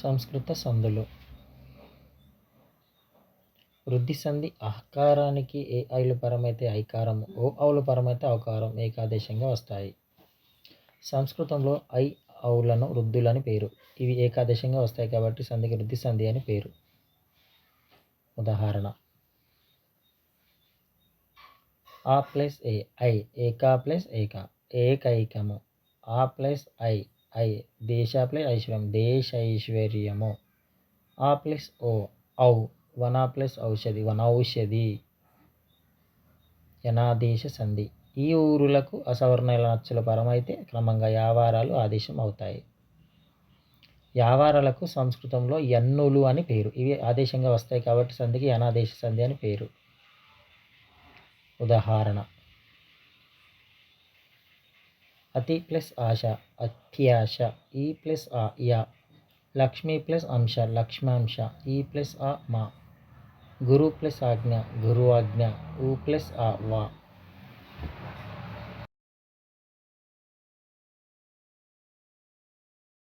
సంస్కృత సందులు. వృద్ధి సంధి అహకారానికి ఏ ఐలు పరమైతే ఐకారం ఓ ఔలు పరమైతే అవకారం ఏకాదేశంగా వస్తాయి. సంస్కృతంలో ఐ ఔలను వృద్ధులని పేరు. ఇవి ఏకాదేశంగా వస్తాయి కాబట్టి సంధికి వృద్ధి సంధి అని పేరు. ఉదాహరణ. ఆ ప్లస్ ఏ ఐ ఏకా ప్లస్ ఏక ఏకైకము. ఆ ప్లస్ ఐ ఐ దేశ ప్లస్ ఐశ్వర్యం దేశ ఐశ్వర్యము ఆ ప్లస్ ఓ ఔ వన ప్లస్ ఔషధి వనౌషధి. యనాదేశ సంధి. ఈ ఊరులకు అసవర్ణాల నచ్చుల పరమైతే క్రమంగా యావారాలు ఆదేశం అవుతాయి. యావారాలకు సంస్కృతంలో యన్నులు అని పేరు. ఇవి ఆదేశంగా వస్తాయి కాబట్టి సంధికి యనాదేశ సంధి అని పేరు. ఉదాహరణ అతి ప్లస్ ఆశ అత్యాశ ఈ ప్లస్ ఆ యా లక్ష్మి ప్లస్ అంశ లక్ష్మాంశ ఈ ప్లస్ ఆ మా గురు ప్లస్ ఆజ్ఞ గురు ఆజ్ఞ ఊ ప్లస్ ఆ వా.